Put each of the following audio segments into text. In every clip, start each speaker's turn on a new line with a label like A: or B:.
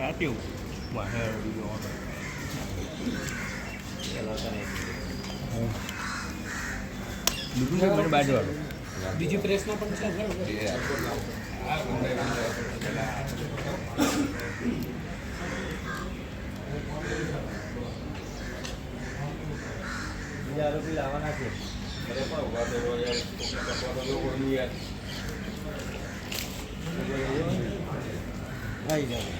A: આપ્યું વાહે બીજો બીજું મને બાજુવાળું
B: બીજી પ્રેસમાં પણ છે?
C: બીજા આરોપી લાવવાના છે આવી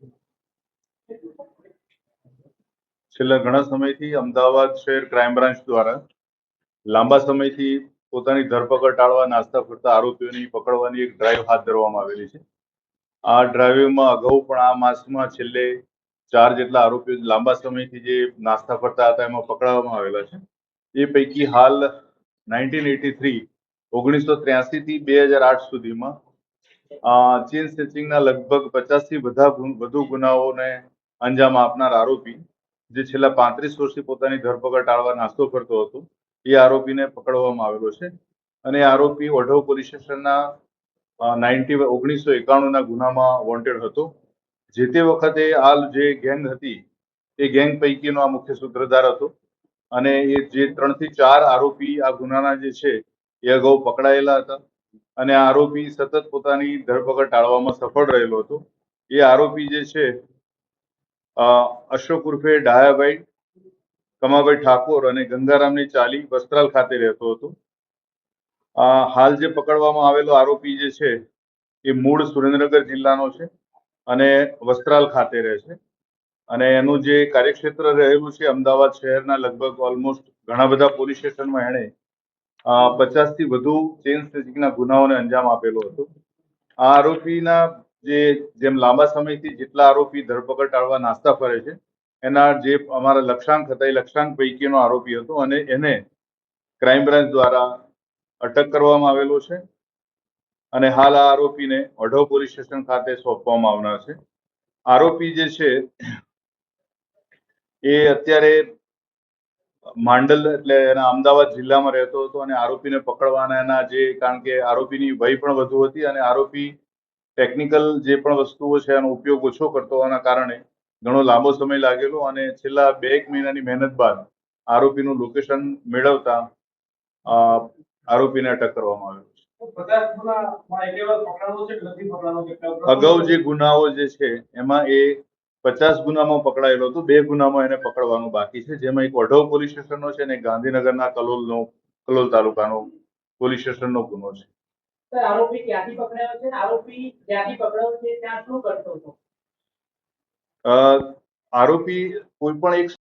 D: છેલ્લા ઘણા સમયથી અમદાવાદ શહેર ક્રાઇમ બ્રાન્ચ દ્વારા લાંબા સમયથી પોતાની ધરપકડ ટાળવા, નાસ્તા ફરતા આરોપીઓની પકડવાની એક ડ્રાઈવ હાથ ધરવામાં આવેલી છે. આ ડ્રાઈવમાં અગાઉ પણ આ માસમાં છેલ્લે ચાર જેટલા આરોપીઓ લાંબા સમયથી જે નાસ્તા ફરતા હતા એમાં પકડાવવામાં આવેલા છે. એ પૈકી હાલ નાઇન્ટીન એટી થ્રી ઓગણીસો ત્ર્યાસી થી બે હજાર આઠ સુધીમાં ચેન સ્નેચિંગના લગભગ પચાસથી બધા વધુ ગુનાઓને અંજામ આપનાર આરોપી જે છેલ્લા પાંત્રીસ વર્ષથી પોતાની ધરપકડ ટાળવા નાસ્તો કરતો હતો, એ આરોપીને પકડવામાં આવેલો છે. અને આરોપી વઢવ પોલીસ સ્ટેશનના નાઇન્ટી, ઓગણીસો એકાણુંના ગુનામાં વોન્ટેડ હતો. જે તે વખતે આ જે ગેંગ હતી, એ ગેંગ પૈકીનો આ મુખ્ય સૂત્રધાર હતો. અને એ જે ત્રણથી ચાર આરોપી આ ગુનાના જે છે, એ અગાઉ પકડાયેલા હતા. અને આરોપી સતત પોતાની ધરપકડ ટાળવામાં સફળ રહેલો હતો. એ આરોપી જે છે અશોક ઉર્ફે ડાયાભાઈ, કમાભાઈ ઠાકોર અને ગંગારામની ચાલી વસ્ત્રાલ ખાતે રહેતો હતો. હાલ જે પકડવામાં આવેલો આરોપી જે છે, એ મૂળ સુરેન્દ્રનગર જિલ્લાનો છે અને વસ્ત્રાલ ખાતે રહે છે. અને એનું જે કાર્યક્ષેત્ર રહેલું છે, અમદાવાદ શહેરના લગભગ ઓલમોસ્ટ ઘણા બધા પોલીસ સ્ટેશનમાં એણે પચાસથી વધુ ચેન સ્નેચિંગના ગુનાઓને અંજામ આપેલો હતો. આ આરોપીના જે જેમ લાંબા સમયથી જેટલા આરોપી ધરપકડ ટાળવા નાસ્તા ફરે છે, એના જે અમારા લક્ષાંક હતા, એ લક્ષાંક પૈકીનો આરોપી હતો અને એને ક્રાઇમ બ્રાન્ચ દ્વારા અટક કરવામાં આવેલો છે અને હાલ આ આરોપીને અઢવ પોલીસ સ્ટેશન ખાતે સોંપવામાં આવનાર છે. આરોપી જે છે, એ અત્યારે માંડલ એટલે એના અમદાવાદ જિલ્લામાં રહેતો હતો અને આરોપીને પકડવાના એના જે કારણ કે આરોપીની વય પણ વધુ હતી અને આરોપી ટેકનિકલ જે પણ વસ્તુઓ છે એનો ઉપયોગ ઓછો કરતો હોવાના કારણે ઘણો લાંબો સમય લાગેલો અને છેલ્લા બે એક મહિનાની મહેનત બાદ આરોપીનું લોકેશન મેળવતા આરોપીને અટક કરવામાં આવ્યો અગાઉ જે ગુનાઓ જે છે એમાં એ પચાસ ગુનામાં પકડાયેલો હતો બે ગુનામાં એને પકડવાનું બાકી છે. જેમાં એક વઢવ પોલીસ સ્ટેશનનો છે અને ગાંધીનગરના કલોલનો કલોલ તાલુકાનો પોલીસ સ્ટેશનનો ગુનો છે.
E: આરોપી ક્યાંથી પકડાયો છે આરોપી જ્યાંથી પકડાયો છે ત્યાં શું કરતો હતો?
D: આરોપી કોઈ પણ એક